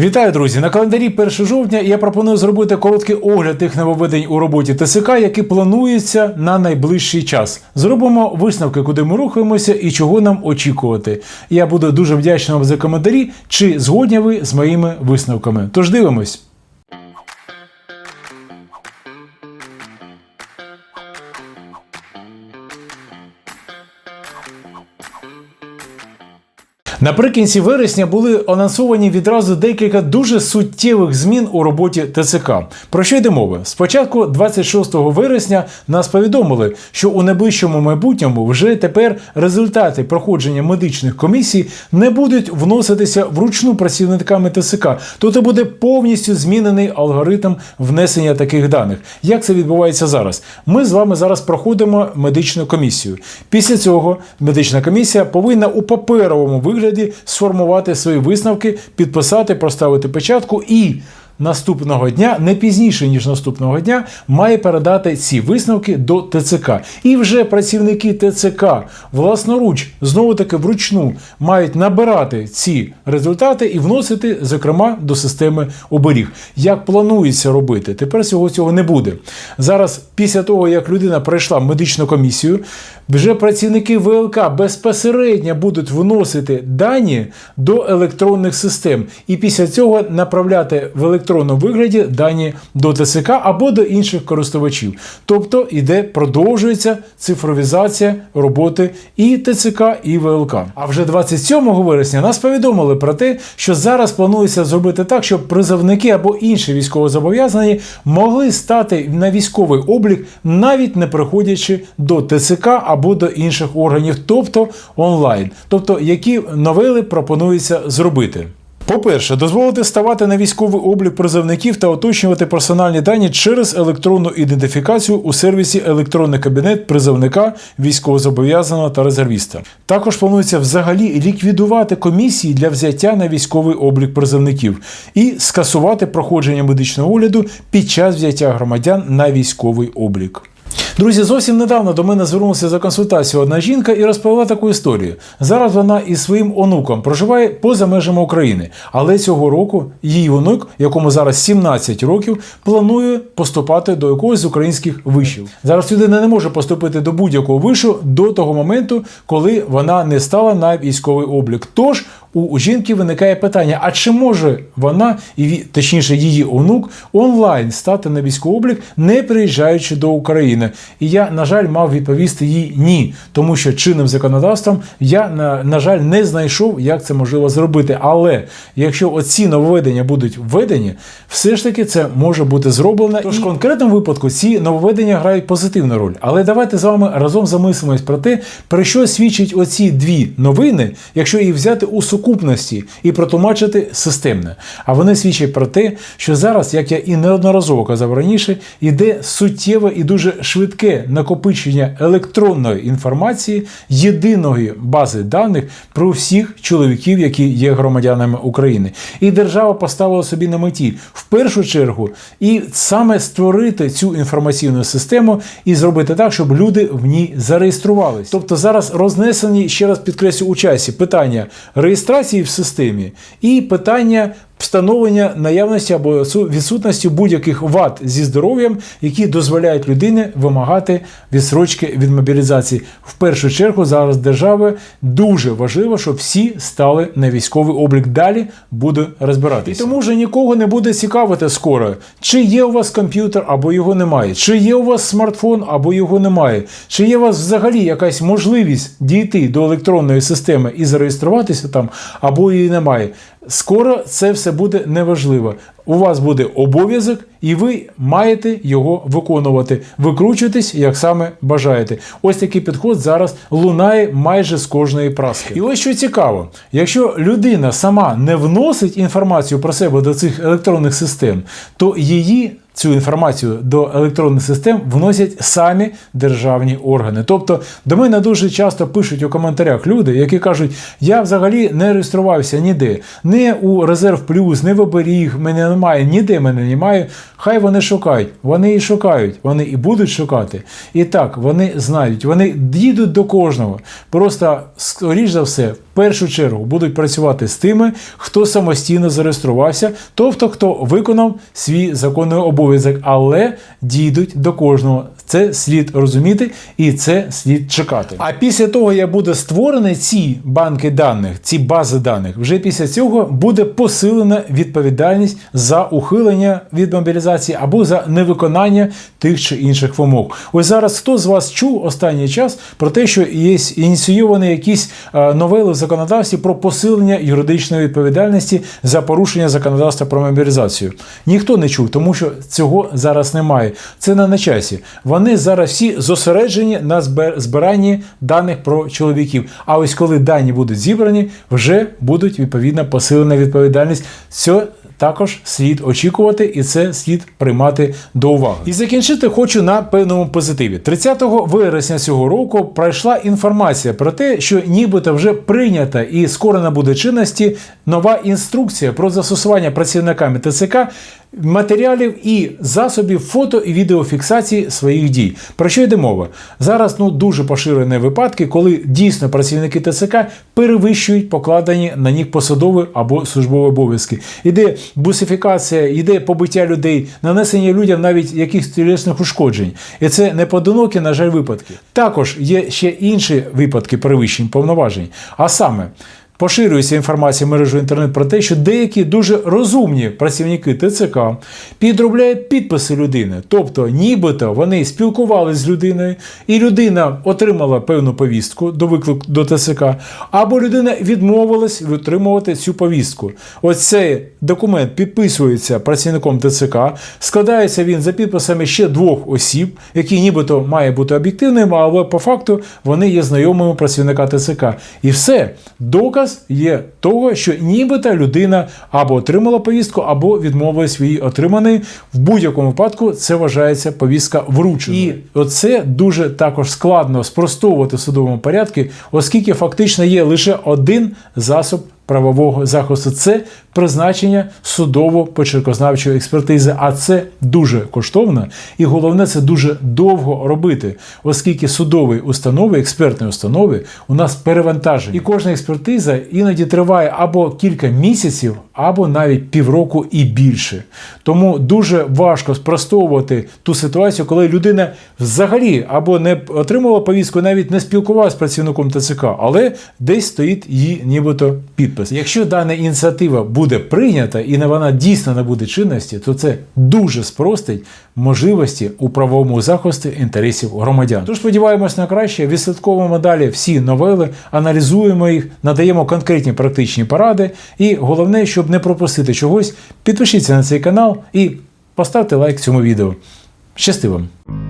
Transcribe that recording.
Вітаю, друзі! На календарі 1 жовтня я пропоную зробити короткий огляд тих нововведень у роботі ТСК, які плануються на найближчий час. Зробимо висновки, куди ми рухаємося і чого нам очікувати. Я буду дуже вдячний вам за коментарі, чи згодні ви з моїми висновками. Тож дивимось. Наприкінці вересня були анонсовані відразу декілька дуже суттєвих змін у роботі ТЦК. Про що йде мова? Спочатку, 26 вересня, нас повідомили, що у найближчому майбутньому вже тепер результати проходження медичних комісій не будуть вноситися вручну працівниками ТСК. Тобто буде повністю змінений алгоритм внесення таких даних. Як це відбувається зараз? Ми з вами зараз проходимо медичну комісію. Після цього медична комісія повинна у паперовому вигляді сформувати свої висновки, підписати, проставити печатку і. Наступного дня, не пізніше ніж наступного дня, має передати ці висновки до ТЦК. І вже працівники ТЦК власноруч, знову таки вручну, мають набирати ці результати і вносити, зокрема, до системи оберіг. Як планується робити? Тепер цього цього не буде. Зараз, після того, як людина пройшла медичну комісію, вже працівники ВЛК безпосередньо будуть вносити дані до електронних систем, і після цього направляти в електронному вигляді дані до ТСК або до інших користувачів. Тобто іде, продовжується цифровізація роботи і ТЦК, і ВЛК. А вже 27 вересня нас повідомили про те, що зараз планується зробити так, щоб призовники або інші військовозобов'язані могли стати на військовий облік, навіть не приходячи до ТЦК або до інших органів, тобто онлайн. Тобто, які новели пропонується зробити. По-перше, дозволити ставати на військовий облік призовників та уточнювати персональні дані через електронну ідентифікацію у сервісі електронний кабінет призовника, військовозобов'язаного та резервіста. Також планується взагалі ліквідувати комісії для взяття на військовий облік призовників і скасувати проходження медичного огляду під час взяття громадян на військовий облік. Друзі, зовсім недавно до мене звернулася за консультацією одна жінка і розповіла таку історію. Зараз вона із своїм онуком проживає поза межами України, але цього року її онук, якому зараз 17 років, планує поступати до якогось з українських вишів. Зараз людина не може поступити до будь-якого вишу до того моменту, коли вона не стала на військовий облік. Тож у жінки виникає питання: а чи може вона, і точніше її онук, онлайн стати на військовий облік, не приїжджаючи до України? І я, на жаль, мав відповісти їй ні, тому що чинним законодавством я, на, на жаль, не знайшов, як це можливо зробити. Але якщо оці нововведення будуть введені, все ж таки це може бути зроблено. Тож в конкретному випадку ці нововведення грають позитивну роль. Але давайте з вами разом замислимось про те, про що свідчать оці дві новини, якщо їх взяти у сукупності і протлумачити системно. А вони свідчать про те, що зараз, як я і неодноразово казав раніше, йде суттєве і дуже швидке накопичення електронної інформації, єдиної бази даних про всіх чоловіків, які є громадянами України. І держава поставила собі на меті в першу чергу і саме створити цю інформаційну систему і зробити так, щоб люди в ній зареєструвалися. Тобто зараз рознесені ще раз підкреслю у часі питання реєстрації в системі і питання. Встановлення наявності або відсутності будь-яких вад зі здоров'ям, які дозволяють людині вимагати відсрочки від мобілізації. В першу чергу зараз держави дуже важливо, щоб всі стали на військовий облік. Далі буде розбиратися. І тому вже нікого не буде цікавити скоро, чи є у вас комп'ютер або його немає, чи є у вас смартфон або його немає, чи є у вас взагалі якась можливість дійти до електронної системи і зареєструватися там, або її немає. Скоро це все буде неважливо. У вас буде обов'язок, і ви маєте його виконувати. Викручуйтесь, як саме бажаєте. Ось такий підход зараз лунає майже з кожної праски. І ось що цікаво: якщо людина сама не вносить інформацію про себе до цих електронних систем, то її цю інформацію до електронних систем вносять самі державні органи. Тобто до мене дуже часто пишуть у коментарях люди, які кажуть, я взагалі не реєструвався ніде, не у резерв плюс, не в оберіг, мене немає, ніде мене немає. Хай вони шукають, вони і шукають, вони і будуть шукати. І так, вони знають, вони дійдуть до кожного. Просто, скоріш за все, першу чергу будуть працювати з тими, хто самостійно зареєструвався, тобто хто виконав свій законний обов'язок, але дійдуть до кожного. Це слід розуміти і це слід чекати. А після того, як буде створений ці банки даних, ці бази даних, вже після цього буде посилена відповідальність за ухилення від мобілізації або за невиконання тих чи інших вимог. Ось зараз хто з вас чув останній час про те, що є ініційовані якісь е, новели в законодавстві про посилення юридичної відповідальності за порушення законодавства про мобілізацію? Ніхто не чув, тому що цього зараз немає. Це не на часі. Вони зараз всі зосереджені на збиранні даних про чоловіків. А ось коли дані будуть зібрані, вже будуть відповідно посилена відповідальність. Це також слід очікувати, і це слід приймати до уваги. І закінчити хочу на певному позитиві. 30 вересня цього року пройшла інформація про те, що нібито вже прийнята і скоро набуде чинності нова інструкція про застосування працівниками ТЦК матеріалів і засобів фото і відеофіксації своїх дій. Про що йде мова? Зараз ну дуже поширені випадки, коли дійсно працівники ТЦК перевищують покладені на них посадові або службові обов'язки. Іде бусифікація, іде побиття людей, нанесення людям навіть якихось тілесних ушкоджень. І це не поодинокі, на жаль, випадки. Також є ще інші випадки перевищень повноважень. А саме. Поширюється інформація мережу інтернет про те, що деякі дуже розумні працівники ТЦК підробляють підписи людини. Тобто, нібито вони спілкувалися з людиною, і людина отримала певну повістку до виклику до ТЦК, або людина відмовилась отримувати цю повістку. Ось цей документ підписується працівником ТЦК, складається він за підписами ще двох осіб, які нібито має бути об'єктивними, але по факту вони є знайомими працівника ТЦК. І все, доказ є того, що нібито людина або отримала повістку, або відмовилась в її отриманий. В будь-якому випадку це вважається повістка врученою. І оце дуже також складно спростовувати в судовому порядку, оскільки фактично є лише один засоб правового захисту це призначення судово-почеркознавчої експертизи. А це дуже коштовно, і головне, це дуже довго робити, оскільки судові установи, експертні установи у нас перевантажені. І кожна експертиза іноді триває або кілька місяців, або навіть півроку і більше. Тому дуже важко спростовувати ту ситуацію, коли людина взагалі або не отримала повістку, навіть не спілкувалася з працівником ТЦК, але десь стоїть її нібито підпис. Якщо дана ініціатива буде прийнята і не вона дійсно набуде чинності, то це дуже спростить можливості у правовому захисті інтересів громадян. Тож сподіваємось на краще, відслідковуємо далі всі новели, аналізуємо їх, надаємо конкретні практичні поради. І головне, щоб не пропустити чогось, підпишіться на цей канал і поставте лайк цьому відео. Щасти вам!